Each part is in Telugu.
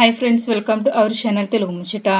Hi friends welcome to our channel Telugu Muchata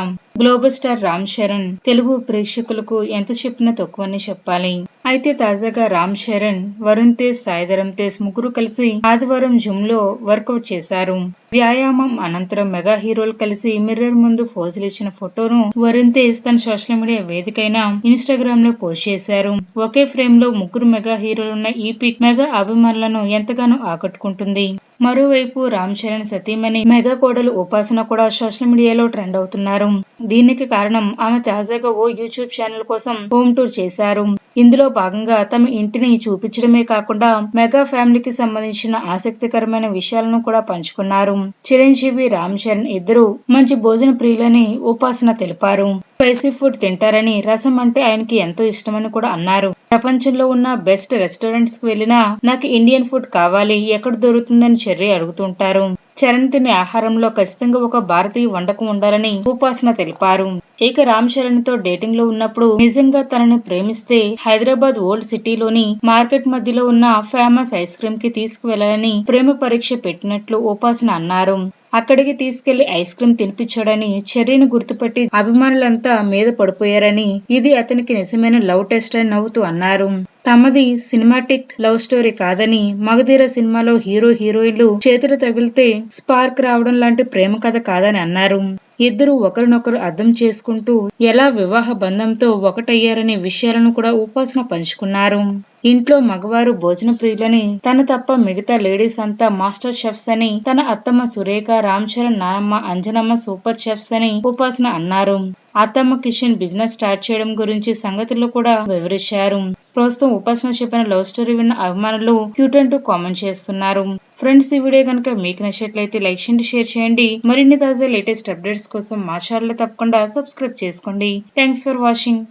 global star Ram Charan Telugu ప్రేక్షకులకు ఎంత చెప్పినా తక్కువని చెప్పాలి. అయితే తాజాగా రామ్ చరణ్ వరుణ్ తేజ్ సాయిధరం తేజ్ ముగ్గురు కలిసి ఆదివారం జిమ్లో వర్కౌట్ చేశారు. వ్యాయామం అనంతరం మెగా హీరోలు కలిసి మిర్రర్ ముందు ఫోజులు ఇచ్చిన ఫోటోను వరుణ్ తేజ్ తన సోషల్ మీడియా వేదికైన ఇన్స్టాగ్రామ్లో పోస్ట్ చేశారు. ఒకే ఫ్రేమ్లో ముగ్గురు మెగా హీరోలు ఉన్న ఈ పిక్ మెగా అభిమానులను ఎంతగానో ఆకట్టుకుంటుంది. మరోవైపు రామ్ చరణ్ సతీమణి మెగా కోడలు ఉపాసన కూడా సోషల్ మీడియాలో ట్రెండ్ అవుతున్నారు. దీనికి కారణం ఆమె తాజాగా ఓ యూట్యూబ్ ఛానల్ కోసం హోమ్ టూర్ చేశారు. ఇందులో భాగంగా తమ ఇంటిని చూపించడమే కాకుండా మెగా ఫ్యామిలీకి సంబంధించిన ఆసక్తికరమైన విషయాలను కూడా పంచుకున్నారు. చిరంజీవి రామ్ చరణ్ ఇద్దరు మంచి భోజన ప్రియులని ఉపాసన తెలిపారు. స్పైసీ ఫుడ్ తింటారని రసం అంటే ఆయనకి ఎంతో ఇష్టమని కూడా అన్నారు. ప్రపంచంలో ఉన్న బెస్ట్ రెస్టారెంట్స్కి వెళ్ళినా నాకు ఇండియన్ ఫుడ్ కావాలి ఎక్కడ దొరుకుతుందని చెర్రీ అడుగుతుంటారు. చరణ్ తినే ఆహారంలో ఖచ్చితంగా ఒక భారతీయ వంటకం ఉండాలని ఉపాసన తెలిపారు. ఇక రామ్ చరణ్తో డేటింగ్లో ఉన్నప్పుడు నిజంగా తనను ప్రేమిస్తే హైదరాబాద్ ఓల్డ్ సిటీలోని మార్కెట్ మధ్యలో ఉన్న ఫేమస్ ఐస్ క్రీమ్కి తీసుకువెళ్ళాలని ప్రేమ పరీక్ష పెట్టినట్లు ఉపాసన అన్నారు. అక్కడికి తీసుకెళ్ళి ఐస్ క్రీమ్ తినిపించాడని చెర్రీని గుర్తుపట్టి అభిమానులంతా మీద పడిపోయారని ఇది అతనికి నిజమైన లవ్ టెస్ట్ అని నవ్వుతూ అన్నారు. తమది సినిమాటిక్ లవ్ స్టోరీ కాదని మగధీర సినిమాలో హీరో హీరోయిన్లు చేతులు తగిలితే స్పార్క్ రావడం లాంటి ప్రేమ కథ కాదని అన్నారు. ఇద్దరు ఒకరినొకరు అర్థం చేసుకుంటూ ఎలా వివాహ బంధంతో ఒకటయ్యారనే విషయాలను కూడా ఉపాసన పంచుకున్నారు. ఇంట్లో మగవారు భోజన ప్రియులని తన తప్ప మిగతా లేడీస్ అంతా మాస్టర్ షెఫ్స్ అని తన అత్తమ్మ సురేఖ రామ్ చరణ్ నానమ్మ అంజనమ్మ సూపర్ షెఫ్స్ అని ఉపాసన అన్నారు. అత్తమ్మ కిషన్ బిజినెస్ స్టార్ట్ చేయడం గురించి సంగతులు కూడా వివరించారు. ప్రస్తుతం ఉపాసన చెప్పిన లవ్ స్టోరీ విన్న అభిమానులు క్యూట్ అంటూ కామెంట్ చేస్తున్నారు. ఫ్రెండ్స్ ఈ వీడియో కనుక మీకు నచ్చినట్లయితే లైక్ చేయండి షేర్ చేయండి. మరిన్ని తాజా లేటెస్ట్ అప్డేట్స్ కోసం మా ఛానల్ తప్పకుండా సబ్స్క్రైబ్ చేసుకోండి. Thanks for watching.